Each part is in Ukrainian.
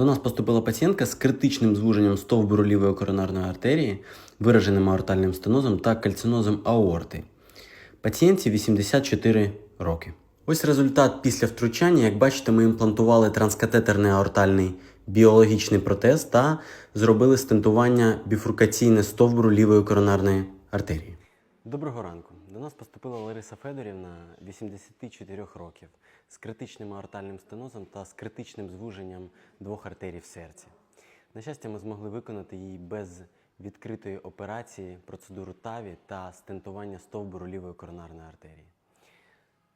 До нас поступила пацієнтка з критичним звуженням стовбуру лівої коронарної артерії, вираженим аортальним стенозом та кальцинозом аорти. Пацієнтці 84 роки. Ось результат після втручання. Як бачите, ми імплантували транскатетерний аортальний біологічний протез та зробили стентування біфуркаційне стовбуру лівої коронарної артерії. Доброго ранку. До нас поступила Лариса Федорівна, 84 років, з критичним аортальним стенозом та з критичним звуженням двох артерій в серці. На щастя, ми змогли виконати їй без відкритої операції процедуру ТАВІ та стентування стовбуру лівої коронарної артерії.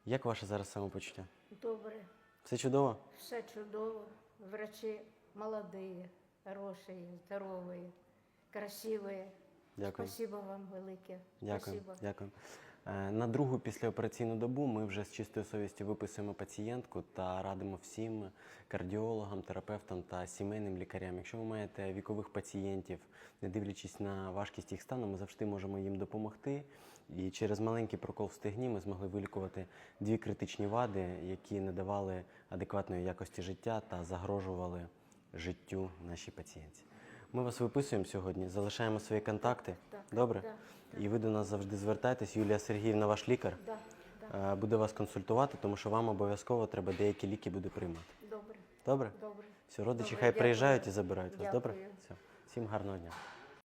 Як ваше зараз самопочуття? Добре, Все чудово? все чудово. Врачи молодые, хорошие, здоровые, красивые. Дякую. Спасибо вам велике. Дякую. Спасибо. Дякую. Е, На другу післяопераційну добу ми вже з чистою совістю виписуємо пацієнтку та радимо всім кардіологам, терапевтам та сімейним лікарям. Якщо ви маєте вікових пацієнтів, не дивлячись на важкість їх стану, ми завжди можемо їм допомогти. І через маленький прокол в стегні ми змогли вилікувати дві критичні вади, які не давали адекватної якості життя та загрожували життю нашій пацієнтці. Ми вас виписуємо сьогодні, залишаємо свої контакти. Так, Добре? Так, І ви до нас завжди звертайтесь. Юлія Сергіївна, ваш лікар, так, да. е, буде вас консультувати, тому що вам обов'язково треба деякі ліки буде приймати. Добре, Добре? добре. Все, родичі Добре, хай дякую. приїжджають і забирають вас. Добре? Все. Всім гарного дня.